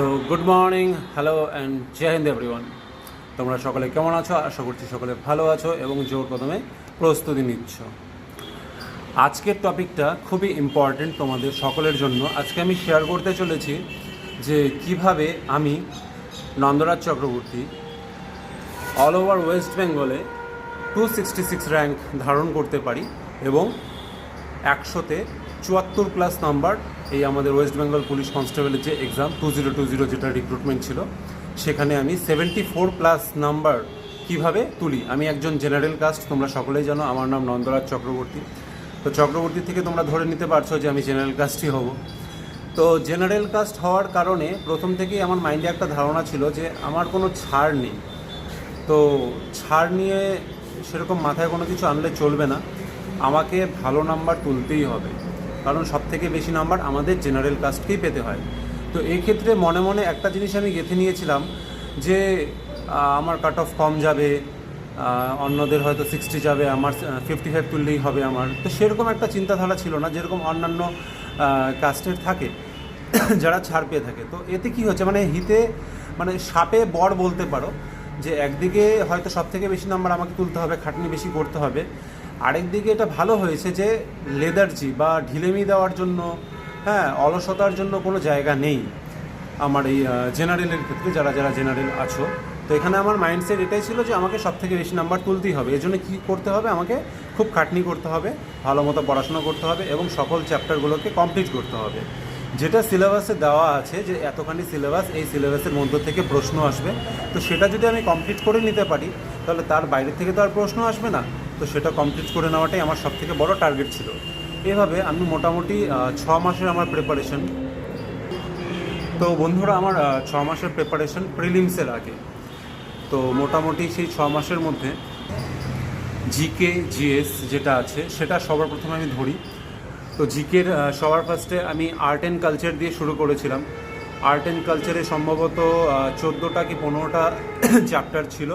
So good morning hello and Jai Hind everyone তোমরা সকলে কেমন আছো? আশা করছি সকলে ভালো আছো এবং জোর কদমে প্রস্তুতি নিচ্ছ। আজকের টপিকটা খুবই ইম্পর্টেন্ট তোমাদের সকলের জন্য। আজকে আমি শেয়ার করতে চলেছি যে কীভাবে আমি Nandaraj Chakraborty all over west বেঙ্গলে টু সিক্সটি সিক্স র্যাঙ্ক ধারণ করতে পারি এবং একশোতে চুয়াত্তর প্লাস নাম্বার এই আমাদের ওয়েস্ট বেঙ্গল পুলিশ কনস্টেবলের যে exam two zero two zero যেটা রিক্রুটমেন্ট ছিল, সেখানে আমি সেভেন্টি ফোর প্লাস নাম্বার কীভাবে তুলি? আমি একজন জেনারেল কাস্ট তোমরা সকলেই জানো, আমার নাম নন্দরাজ চক্রবর্তী। তো চক্রবর্তী থেকে তোমরা ধরে নিতে পারছ যে আমি জেনারেল কাস্টই হব। তো জেনারেল কাস্ট হওয়ার কারণে প্রথম থেকেই আমার মাইন্ডে একটা ধারণা ছিল যে আমার কোনো ছাড় নেই। তো ছাড় নিয়ে সেরকম মাথায় কোনো কিছু আনলে চলবে না। আমাকে ভালো নাম্বার তুলতেই হবে। কারণ সব থেকে বেশি নাম্বার আমাদের জেনারেল কাস্টকেই পেতে হয়। তো এই ক্ষেত্রে মনে মনে একটা জিনিস আমি গেঁথে নিয়েছিলাম যে আমার কাট অফ কম যাবে অন্যদের হয়তো সিক্সটি যাবে, আমার ফিফটি ফাইভ তুললেই হবে আমার। তো সেরকম একটা চিন্তাধারা ছিল না, যেরকম অন্যান্য কাস্টের থাকে, যারা ছাড় পেয়ে থাকে। তো এতে কি হচ্ছে মানে হিতে মানে সাপে বর বলতে পারো, যে একদিকে হয়তো সব থেকে বেশি নাম্বার আমাকে তুলতে হবে, খাটনি বেশি করতে হবে আরেকদিকে এটা ভালো হয়েছে যে লেদার্জি বা ঢিলেমি দেওয়ার জন্য হ্যাঁ অলসতার জন্য কোনো জায়গা নেই আমার এই জেনারেলের ক্ষেত্রে, যারা যারা জেনারেল আছো। তো এখানে আমার মাইন্ডসেট এটাই ছিল যে আমাকে সব থেকে বেশি নাম্বার তুলতেই হবে। এর জন্য কী করতে হবে? আমাকে খুব খাটনি করতে হবে, ভালো মতো পড়াশোনা করতে হবে এবং সকল চ্যাপ্টারগুলোকে কমপ্লিট করতে হবে। যেটা সিলেবাসে দেওয়া আছে যে এতখানি সিলেবাস এই সিলেবাসের মধ্য থেকে প্রশ্ন আসবে। তো সেটা যদি আমি কমপ্লিট করে নিতে পারি, তাহলে তার বাইরে থেকে তো আর প্রশ্ন আসবে না। তো সেটা কমপ্লিট করে নেওয়াটাই আমার সব থেকে বড় টার্গেট ছিল। এভাবে আমি মোটামুটি ছ মাসের আমার প্রিপারেশন তো বন্ধুরা, আমার ছ মাসের প্রিপারেশন প্রিলিমসের আগে। তো মোটামুটি সেই ছ মাসের মধ্যে জিকে জিএস যেটা আছে, সেটা সবার প্রথমে আমি ধরি। তো জিকের সবার ফার্স্টে আমি আর্ট অ্যান্ড কালচার দিয়ে শুরু করেছিলাম। আর্ট অ্যান্ড কালচারে সম্ভবত চোদ্দোটা কি পনেরোটা চ্যাপ্টার ছিল।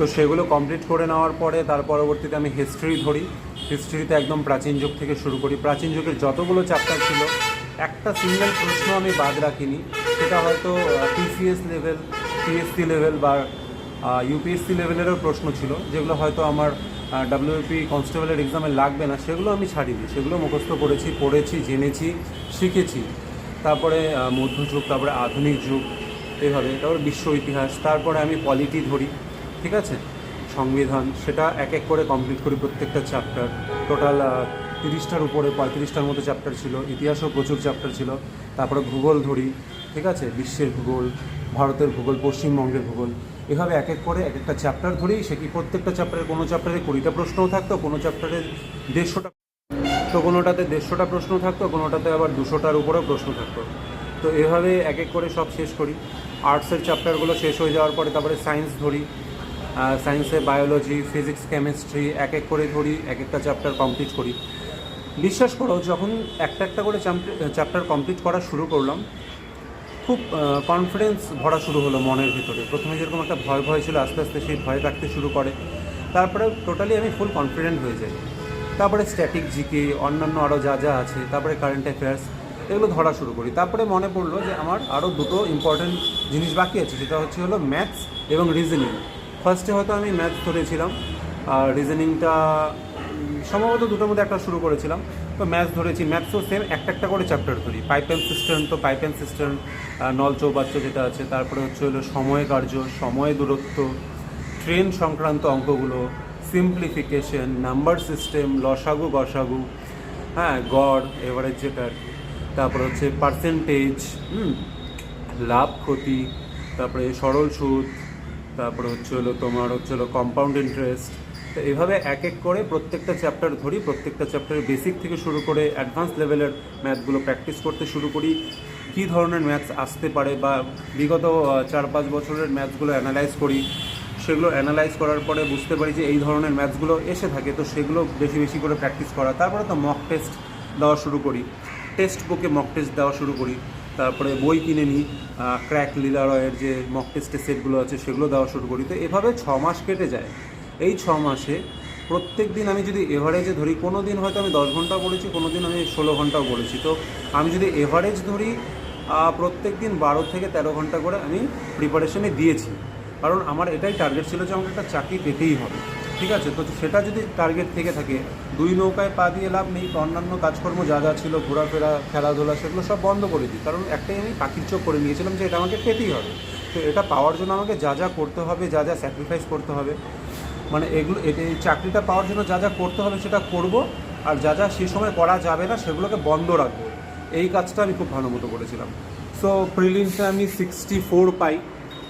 তো সেগুলো কমপ্লিট করে নেওয়ার পরে তার পরবর্তীতে আমি হিস্ট্রি ধরি। হিস্ট্রিতে একদম প্রাচীন যুগ থেকে শুরু করি। প্রাচীন যুগের যতগুলো চ্যাপ্টার ছিল, একটা সিঙ্গেল প্রশ্ন আমি বাদ রাখিনি। সেটা হয়তো টিসিএস লেভেল পিএসসি লেভেল বা ইউপিএসসি লেভেলেরও প্রশ্ন ছিল, যেগুলো হয়তো আমার ডাব্লিউপি কনস্টেবলের এক্সামে লাগবে না। সেগুলো আমি ছাড়িনি। সেগুলো মুখস্থ করেছি, পড়েছি, জেনেছি, শিখেছি। তারপরে মধ্যযুগ, তারপরে আধুনিক যুগ এইভাবে তারপরে বিশ্ব ইতিহাস, তারপরে আমি পলিটি ধরি। ঠিক আছে? সংবিধান, সেটা এক এক করে কমপ্লিট করি প্রত্যেকটা চ্যাপ্টার টোটাল তিরিশটার উপরে, পঁয়ত্রিশটার মতো চ্যাপ্টার ছিল। ইতিহাসও প্রচুর চ্যাপ্টার ছিল। তারপরে ভূগোল ধরি, ঠিক আছে? বিশ্বের ভূগোল, ভারতের ভূগোল, পশ্চিমবঙ্গের ভূগোল। এভাবে এক এক করে এক একটা চ্যাপ্টার ধরি। সে কি প্রত্যেকটা চ্যাপ্টারে কোনো চ্যাপ্টারে কুড়িটা প্রশ্নও থাকতো? কোনো চ্যাপ্টারে দেড়শোটা তো কোনোটাতে দেড়শোটা প্রশ্ন থাকতো, কোনোটাতে আবার দুশোটার উপরেও প্রশ্ন থাকতো। তো এভাবে এক এক করে সব শেষ করি। আর্টসের চ্যাপ্টারগুলো শেষ হয়ে যাওয়ার পরে তারপরে সায়েন্স ধরি। সায়েন্সে বায়োলজি, ফিজিক্স, কেমিস্ট্রি, এক এক করে ধরি, এক একটা চ্যাপ্টার কমপ্লিট করি। বিশ্বাস করো, যখন একটা একটা করে চ্যাপ্টার কমপ্লিট করা শুরু করলাম, খুব কনফিডেন্স ভরা শুরু হলো মনের ভিতরে। প্রথমে যেরকম একটা ভয় ভয় ছিল, আস্তে আস্তে সেই ভয় কাটতে শুরু করে। তারপরে টোটালি আমি ফুল কনফিডেন্ট হয়ে যাই। তারপরে স্ট্যাটিক জিকে, অন্যান্য আরও যা যা আছে, তারপরে কারেন্ট অ্যাফেয়ার্স এগুলো ধরা শুরু করি। তারপরে মনে পড়ল যে আমার আরও দুটো ইম্পর্টেন্ট জিনিস বাকি আছে, সেটা হচ্ছে হলো ম্যাথস এবং রিজনিং ফার্স্টে হয়তো আমি ম্যাথ ধরেছিলাম, আর রিজনিংটা সম্ভবত দুটোর মধ্যে একটা শুরু করেছিলাম। তো ম্যাথ ধরেছি ম্যাথসও সেম একটা একটা করে চ্যাপ্টার ধরি। পাইপ অ্যান্ড সিস্টেম তো পাইপ অ্যান্ড সিস্টেম নল চৌবাচ্চ যেটা আছে, তারপরে হচ্ছে হলো সময় কার্য, সময় দূরত্ব ট্রেন সংক্রান্ত অঙ্কগুলো সিম্পলিফিকেশন নাম্বার সিস্টেম লসাগু, গসাগু হ্যাঁ গড় এভারেজ যেটা আর কি। তারপর হচ্ছে পার্সেন্টেজ লাভ ক্ষতি, তারপরে সরল সুদ তারপরে হচ্ছে হলো তোমার হচ্ছে হলো কম্পাউন্ড ইন্টারেস্ট তো এভাবে এক এক করে প্রত্যেকটা চ্যাপ্টার ধরি, প্রত্যেকটা চ্যাপ্টারের বেসিক থেকে শুরু করে অ্যাডভান্স লেভেলের ম্যাথগুলো প্র্যাকটিস করতে শুরু করি। কী ধরনের ম্যাথস আসতে পারে বা বিগত চার পাঁচ বছরের ম্যাথসগুলো অ্যানালাইজ করি, সেগুলো অ্যানালাইজ করার পরে বুঝতে পারি যে এই ধরনের ম্যাথসগুলো এসে থাকে, তো সেগুলো বেশি বেশি করে প্র্যাকটিস করা। তারপরে তো মক টেস্ট দেওয়া শুরু করি। টেক্সট বুকে মক টেস্ট দেওয়া শুরু করি। তারপরে বই কিনে নিই ক্র্যাক লিলারয়ের যে মক টেস্টের সেটগুলো আছে সেগুলো দেওয়া শুরু করি। তো এভাবে ছ মাস কেটে যায়। এই ছ মাসে প্রত্যেক দিন আমি যদি এভারেজে ধরি, কোনো দিন হয়তো আমি দশ ঘন্টাও পড়েছি, কোনো দিন আমি ষোলো ঘন্টাও পড়েছি। তো আমি যদি এভারেজ ধরি প্রত্যেক দিন বারো থেকে তেরো ঘণ্টা করে আমি প্রিপারেশনে দিয়েছি। কারণ আমার এটাই টার্গেট ছিল যে আমাকে একটা চাকরি পেতেই হবে। ঠিক আছে, তো সেটা যদি টার্গেট থেকে থাকে, দুই নৌকায় পা দিয়ে লাভ নেই অন্যান্য কাজকর্ম যা যা ছিল, ঘোরাফেরা, খেলাধুলা, সেগুলো সব বন্ধ করে দিই। কারণ একটাই আমি পাখির চোখ করে নিয়েছিলাম যে এটা আমাকে পেতেই হবে। তো এটা পাওয়ার জন্য আমাকে যা যা করতে হবে, যা যা স্যাক্রিফাইস করতে হবে মানে এগুলো এই চাকরিটা পাওয়ার জন্য যা যা করতে হবে সেটা করব, আর যা যা সেই সময় করা যাবে না, সেগুলোকে বন্ধ রাখব। এই কাজটা আমি খুব ভালো মতো করেছিলাম। সো প্রিলিমসে আমি সিক্সটি ফোর পাই,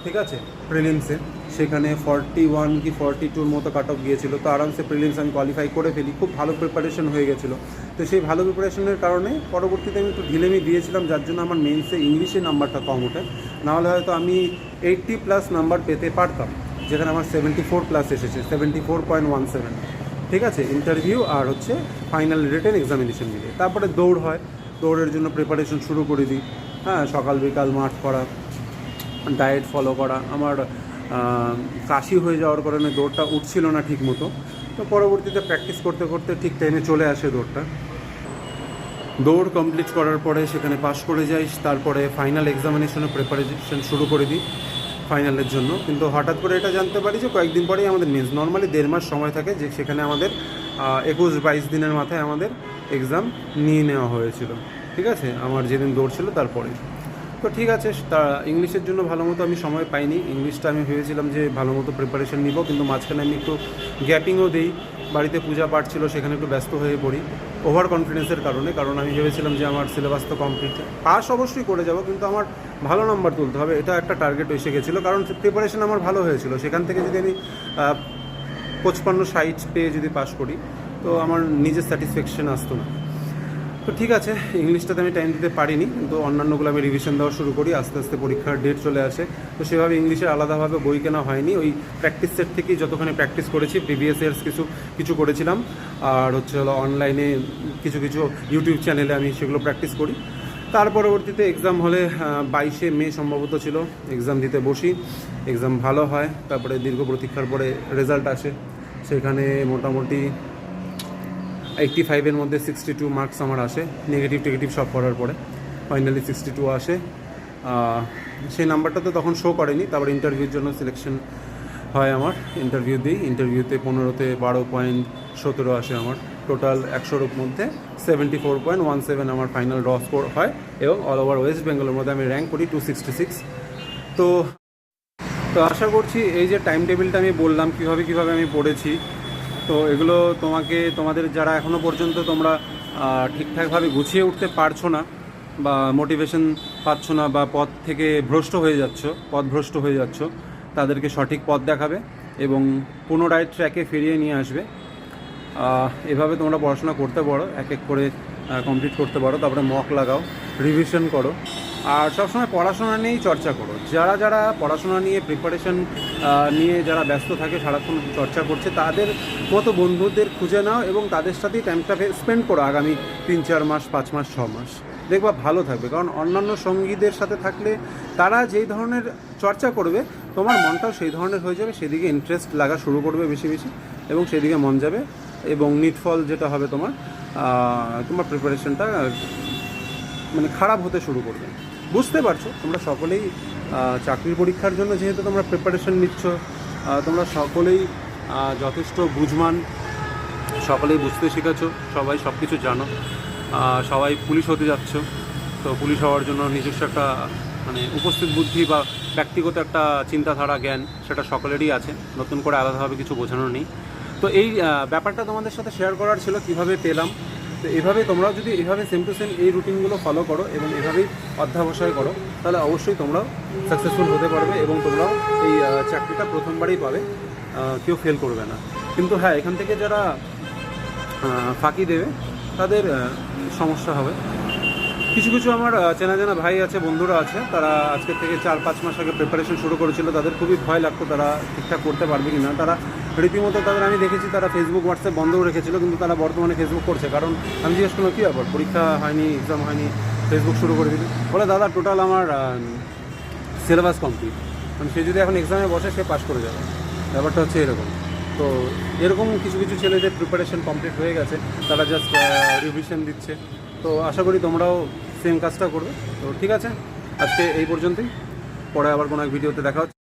ঠিক আছে? প্রিলিমসে সেখানে ফর্টি ওয়ান কি ফর্টি টুর মতো কাট অফ গিয়েছিল, তো আরামসে প্রিলিমস আমি কোয়ালিফাই করে ফেলি। খুব ভালো প্রিপারেশন হয়ে গেছিল। তো সেই ভালো প্রিপারেশনের কারণে পরবর্তীতে আমি একটু ঢিলেমি দিয়েছিলাম, যার জন্য আমার মেন্সে ইংলিশে নাম্বারটা কম ওঠে। নাহলে হয়তো আমি এইট্টি প্লাস নাম্বার পেতে পারতাম, যেখানে আমার সেভেন্টি ফোর প্লাস এসেছে seventy four point one seven ঠিক আছে? ইন্টারভিউ আর হচ্ছে ফাইনাল রিটেন এক্সামিনেশন মিলে তারপরে দৌড় হয়। দৌড়ের জন্য প্রিপারেশন শুরু করে দিই। হ্যাঁ সকাল বিকাল মাঠ করা ডায়েট ফলো করা। আমার কাশি হয়ে যাওয়ার কারণে দৌড়টা উঠছিল না ঠিক মতো তো পরবর্তীতে প্র্যাকটিস করতে করতে ঠিক টাইমে চলে আসে দৌড়টা। দৌড় কমপ্লিট করার পরে সেখানে পাশ করে যাই, তারপরে ফাইনাল এক্সামিনেশনের প্রিপারেশন শুরু করে দিই ফাইনালের জন্য। কিন্তু হঠাৎ করে এটা জানতে পারি যে কয়েকদিন পরেই আমাদের মেন্স নর্মালি দেড় মাস সময় থাকে যে সেখানে আমাদের একুশ বাইশ দিনের মাথায় আমাদের এক্সাম নিয়ে নেওয়া হয়েছিল। ঠিক আছে? আমার যেদিন দৌড় ছিল তারপরে তো ঠিক আছে, তা ইংলিশের জন্য ভালো মতো আমি সময় পাইনি। ইংলিশটা আমি ভেবেছিলাম যে ভালো মতো প্রিপারেশন নিব, কিন্তু মাঝখানে আমি একটু গ্যাপিংও দিই। বাড়িতে পূজা পাঠ ছিল, সেখানে একটু ব্যস্ত হয়ে পড়ি ওভার কনফিডেন্সের কারণে। কারণ আমি ভেবেছিলাম যে আমার সিলেবাস তো কমপ্লিট পাস অবশ্যই করে যাব, কিন্তু আমার ভালো নাম্বার তুলতে হবে, এটা একটা টার্গেট এসে গেছিল। কারণ প্রিপারেশন আমার ভালো হয়েছিল। সেখান থেকে যদি আমি পঁচপান্ন, ষাট পেয়ে যদি পাস করি, তো আমার নিজের স্যাটিসফ্যাকশন আসতো না। তো ঠিক আছে ইংলিশটাতে আমি টাইম দিতে পারিনি, কিন্তু অন্যান্যগুলো আমি রিভিশন দেওয়া শুরু করি, আস্তে আস্তে পরীক্ষার ডেট চলে আসে। তো সেভাবে ইংলিশের আলাদাভাবে বই কেনা হয়নি, ওই প্র্যাকটিস সেট থেকেই যতখানি প্র্যাকটিস করেছি প্রিভিয়াস ইয়ার্স কিছু কিছু করেছিলাম। আর হচ্ছে হলো অনলাইনে কিছু কিছু ইউটিউব চ্যানেলে আমি সেগুলো প্র্যাকটিস করি। তার পরবর্তীতে এক্সাম হলে বাইশে মে সম্ভবত ছিল এক্সাম দিতে বসি এক্সাম ভালো হয়, তারপরে দীর্ঘ প্রতীক্ষার পরে রেজাল্ট আসে। সেখানে মোটামুটি এইট্টি ফাইভের মধ্যে সিক্সটি টু মার্কস আমার আসে। নেগেটিভ টেগেটিভ সব করার পরে। ফাইনালি সিক্সটি টু আসে সেই নাম্বারটা তো তখন শো করেনি। তারপর ইন্টারভিউর জন্য সিলেকশন হয় আমার। ইন্টারভিউ দিই। ইন্টারভিউতে পনেরোতে বারো পয়েন্ট সতেরো আসে আমার। টোটাল একশোর মধ্যে seventy four point one seven আমার ফাইনাল র স্কোর হয় এবং অল ওভার ওয়েস্ট বেঙ্গলের মধ্যে আমি র্যাঙ্ক করি টু সিক্সটি সিক্স তো তো আশা করছি এই যে টাইম টেবিলটা আমি বললাম, কীভাবে কীভাবে আমি পড়েছি তো এগুলো তোমাকে, তোমাদের যারা এখনও পর্যন্ত তোমরা ঠিকঠাকভাবে গুছিয়ে উঠতে পারছ না বা মোটিভেশন পাচ্ছ না বা পথ থেকে ভ্রষ্ট হয়ে যাচ্ছ, পথ ভ্রষ্ট হয়ে যাচ্ছ, তাদেরকে সঠিক পথ দেখাবে এবং পুনরায় ট্র্যাকে ফিরিয়ে নিয়ে আসবে। এভাবে তোমরা পড়াশোনা করতে পারো, এক এক করে কমপ্লিট করতে পারো। তারপরে মক লাগাও রিভিশন করো। আর সবসময় পড়াশোনা নিয়েই চর্চা করো। যারা যারা পড়াশোনা নিয়ে প্রিপারেশন নিয়ে যারা ব্যস্ত থাকে, সারাক্ষণ চর্চা করছে, তাদের মতো বন্ধুদের খুঁজে নাও এবং তাদের সাথেই টাইমটা স্পেন্ড করো আগামী তিন, চার মাস, পাঁচ মাস, ছ মাস। দেখবা ভালো থাকবে। কারণ অন্যান্য সঙ্গীদের সাথে থাকলে তারা যেই ধরনের চর্চা করবে, তোমার মনটাও সেই ধরনের হয়ে যাবে। সেদিকে ইন্টারেস্ট লাগা শুরু করবে বেশি বেশি এবং সেদিকে মন যাবে এবং নিটফল যেটা হবে তোমার তোমার প্রিপারেশনটা মানে খারাপ হতে শুরু করবে। বুঝতে পারছ, তোমরা সকলেই চাকরির পরীক্ষার জন্য যেহেতু তোমরা প্রিপারেশন নিচ্ছ তোমরা সকলেই যথেষ্ট বুঝমান, সকলেই বুঝতে শিখেছো, সবাই সব কিছু জানো সবাই পুলিশ হতে যাচ্ছ, তো পুলিশ হওয়ার জন্য নিজস্ব একটা মানে উপস্থিত বুদ্ধি বা ব্যক্তিগত একটা চিন্তাধারা, জ্ঞান, সেটা সকলেরই আছে, নতুন করে আলাদাভাবে কিছু বোঝানো নেই। তো এই ব্যাপারটা তোমাদের সাথে শেয়ার করার ছিল, কীভাবে পেলাম তো এভাবে তোমরাও যদি, এভাবে সেম টু সেম এই রুটিনগুলো ফলো করো এবং এভাবেই অধ্যাবসায় করো, তাহলে অবশ্যই তোমরাও সাকসেসফুল হতে পারবে এবং তোমরাও এই চাকরিটা প্রথমবারই পাবে। কেউ ফেল করবে না। কিন্তু হ্যাঁ এখান থেকে যারা ফাঁকি দেবে, তাদের সমস্যা হবে। কিছু কিছু আমার চেনা জানা ভাই আছে, বন্ধুরা আছে, তারা আজকের থেকে চার, পাঁচ মাস আগে প্রিপারেশন শুরু করেছিল। তাদের খুবই ভয় লাগতো তারা ঠিকঠাক করতে পারবে কি না তারা রীতিমতো তাদের আমি দেখেছি, তারা ফেসবুক হোয়াটসঅ্যাপ বন্ধও রেখেছিল, কিন্তু তারা বর্তমানে ফেসবুক করছে। কারণ আমি জিজ্ঞেস করলাম, কী ব্যাপার? পরীক্ষা হয়নি এক্সাম হয়নি ফেসবুক শুরু করে দিলি? বলে, দাদা টোটাল আমার সিলেবাস কমপ্লিট মানে সে যদি এখন এক্সামে বসে, সে পাস করে যাবে। ব্যাপারটা হচ্ছে এরকম। তো এরকম কিছু কিছু ছেলেদের প্রিপারেশন কমপ্লিট হয়ে গেছে। তারা জাস্ট রিভিশন দিচ্ছে। তো আশা করি তোমরাও সেম কাজটা করবে। তো ঠিক আছে, আজকে এই পর্যন্তই। পরে আবার কোনো এক ভিডিওতে দেখা হচ্ছে।